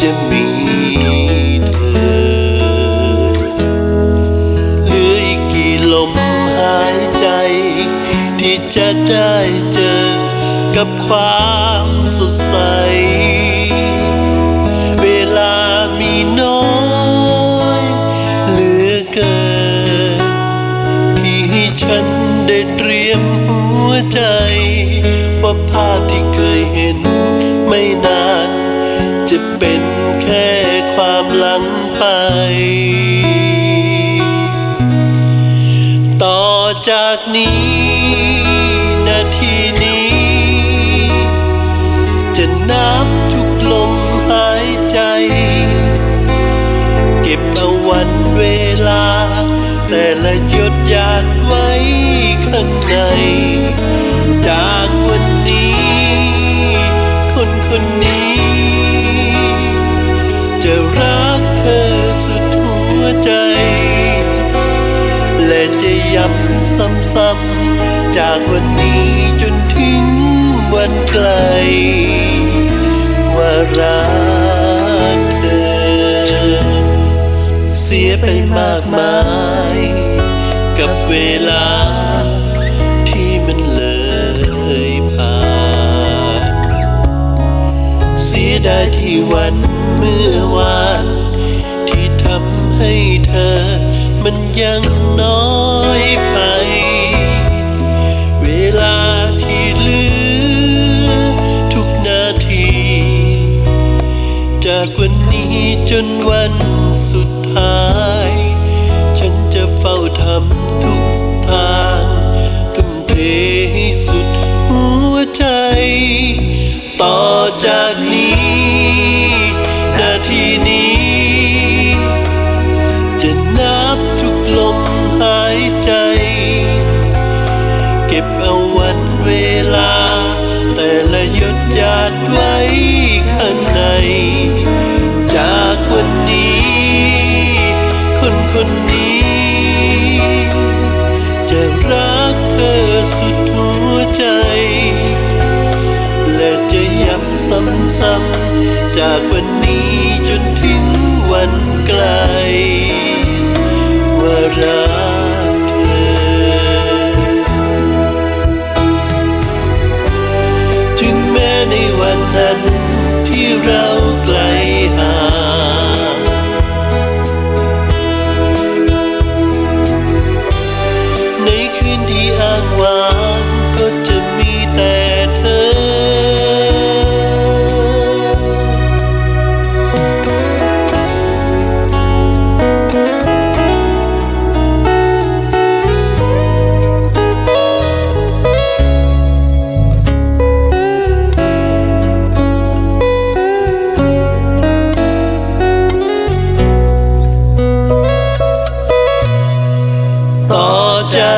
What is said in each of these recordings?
จะมีเธอ เหลืออีกกี่ลมหายใจ ที่จะได้เจอกับความสดใส เวลามีน้อยเหลือเกินที่ให้ฉันได้เตรียมหัวใจ ว่าภาพที่เคยเห็นไม่นาน ไป ต่อจากนี้ นาทีนี้ จะนับทุกลมหายใจ เก็บเอาวันเวลา แต่ละหยดหยาดไว้ข้างใน จากวันนี้ คนคนนี้ ย้ำซ้ำๆจากวันนี้จนถึงวันไกล ว่ารักเธอ เสียไปมากมาย กับเวลาที่มันเลยผ่าน เสียดายที่วันเมื่อวาน ที่ทำให้เธอมันยังน้อย ไป เวลาที่เหลือทุกนาที จากวันนี้จนวันสุดท้าย ฉันจะเฝ้าทำทุกทางทุ่มเทให้สุดหัวใจ ต่อจากนี้ นาทีนี้ ก็บเอาวันเวลา แต่ละหยดหยาดไว้ข้างใน จากวันนี้ คนคนนี้ จะรักเธอสุดหัวใจ และจะย้ำซ้ำๆจากวันนี้จนถึงวันไกล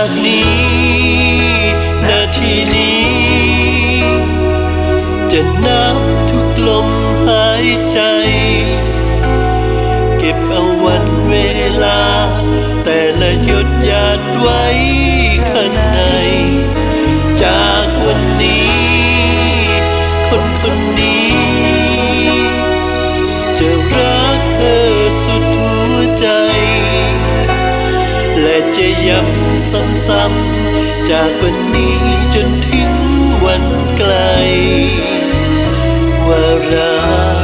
ากนี้นาทีนี้ จะนับทุกลมหายใจ เก็บเอาวันเวลา แต่ละหยดหยาดไว้ข้างใน จากวัน ย้ำซ้ำๆจากวันนี้จนถึงวันไกล ว่ารัก